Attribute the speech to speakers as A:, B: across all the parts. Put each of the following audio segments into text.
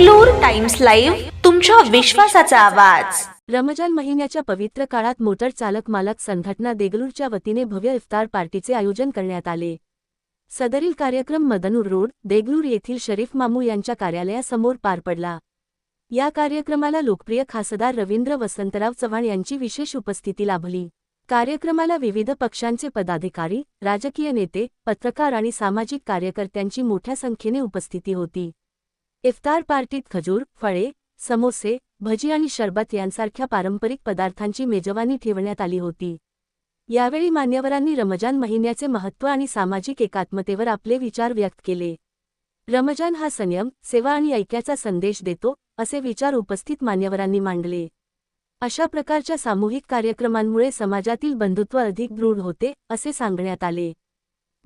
A: Deglur times live तुमच्या विश्वासाचा आवाज.
B: रमजान महिन्याच्या पवित्र काळात मोटर चालक मालक संघटना देगलूरच्या वतीने भव्य इफ्तार पार्टीचे आयोजन करण्यात आले. सदरील कार्यक्रम मदनूर रोड देगलूर येथील शरीफ मामू यांच्या कार्यालयासमोर पार पडला. या कार्यक्रमाला लोकप्रिय खासदार रवींद्र वसंतराव चव्हाण यांची विशेष उपस्थिती लाभली. कार्यक्रमाला विविध पक्षांचे पदाधिकारी राजकीय नेते पत्रकार आणि सामाजिक कार्यकर्त्यांची मोठ्या संख्येने उपस्थिती होती. इफ्तार पार्टीत खजूर फळे समोसे भजी आणि शरबत यांसारख्या पारंपरिक पदार्थांची मेजवानी ठेवण्यात आली होती. यावेळी मान्यवरांनी रमजान महिन्याचे महत्त्व आणि सामाजिक एकात्मतेवर आपले विचार व्यक्त केले. रमजान हा संयम सेवा आणि ऐक्याचा संदेश देतो असे विचार उपस्थित मान्यवरांनी मांडले. अशा प्रकारच्या सामूहिक कार्यक्रमांमुळे समाजातील बंधुत्व अधिक दृढ होते असे सांगण्यात आले.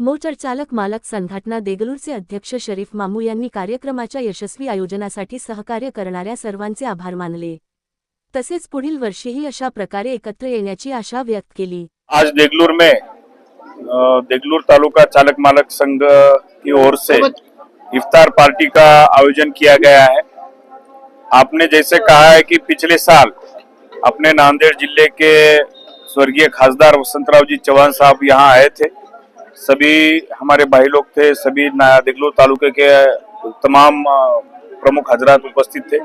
B: मोटर चालक मालक संघटना देगलूरचे अध्यक्ष शरीफ मामू यांनी कार्यक्रमाच्या यशस्वी आयोजनासाठी सहकार्य करणाऱ्या सर्वांचे आभार मानले. तसेच पुढील वर्षीही अशा प्रकारे एकत्र येण्याची आशा व्यक्त केली.
C: आज देगलूर में देगलूर तालुका चालक मालक संघ की ओर से इफ्तार पार्टी का आयोजन किया गया है। आपने जैसे कहा है कि पिछले साल अपने नांदेड़ जिले के स्वर्गीय खासदार वसंतराव जी चौहान साहब यहाँ आए थे। सभी हमारे भाई लोग थे, सभी देगलूर तालुके के तमाम प्रमुख हजरात उपस्थित थे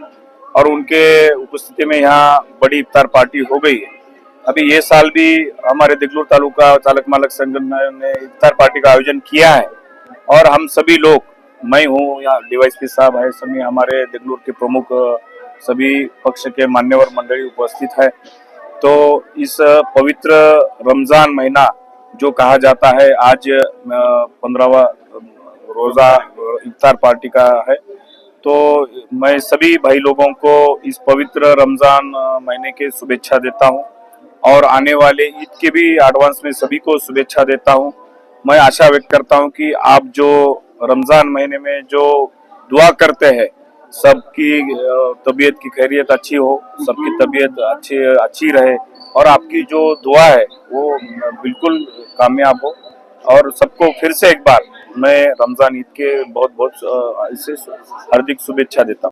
C: और उनके उपस्थिति में यहाँ बड़ी इफ्तार पार्टी हो गई है। अभी ये साल भी हमारे दिगलूर तालुका चालक मालक संघ ने इफ्तार पार्टी का आयोजन किया है और हम सभी लोग, मैं हूँ, यहाँ डीवाईएसपी साहब है, सभी हमारे दिगलूर के प्रमुख, सभी पक्ष के मान्यवर मंडली उपस्थित है। तो इस पवित्र रमज़ान महीना जो कहा जाता है, आज पंद्रहवा रोजा इफ्तार पार्टी का है। तो मैं सभी भाई लोगों को इस पवित्र रमज़ान महीने के शुभेच्छा देता हूँ और आने वाले ईद के भी एडवांस में सभी को शुभेच्छा देता हूँ। मैं आशा व्यक्त करता हूँ कि आप जो रमज़ान महीने में जो दुआ करते हैं सबकी तबीयत की खैरियत अच्छी हो, सबकी तबीयत अच्छी अच्छी रहे और आपकी जो दुआ है, वो बिल्कुल कामयाब हो। और सबको फिर से एक बार मैं रमज़ान ईद के बहुत बहुत इसे इससे हार्दिक शुभेच्छा देता हूँ।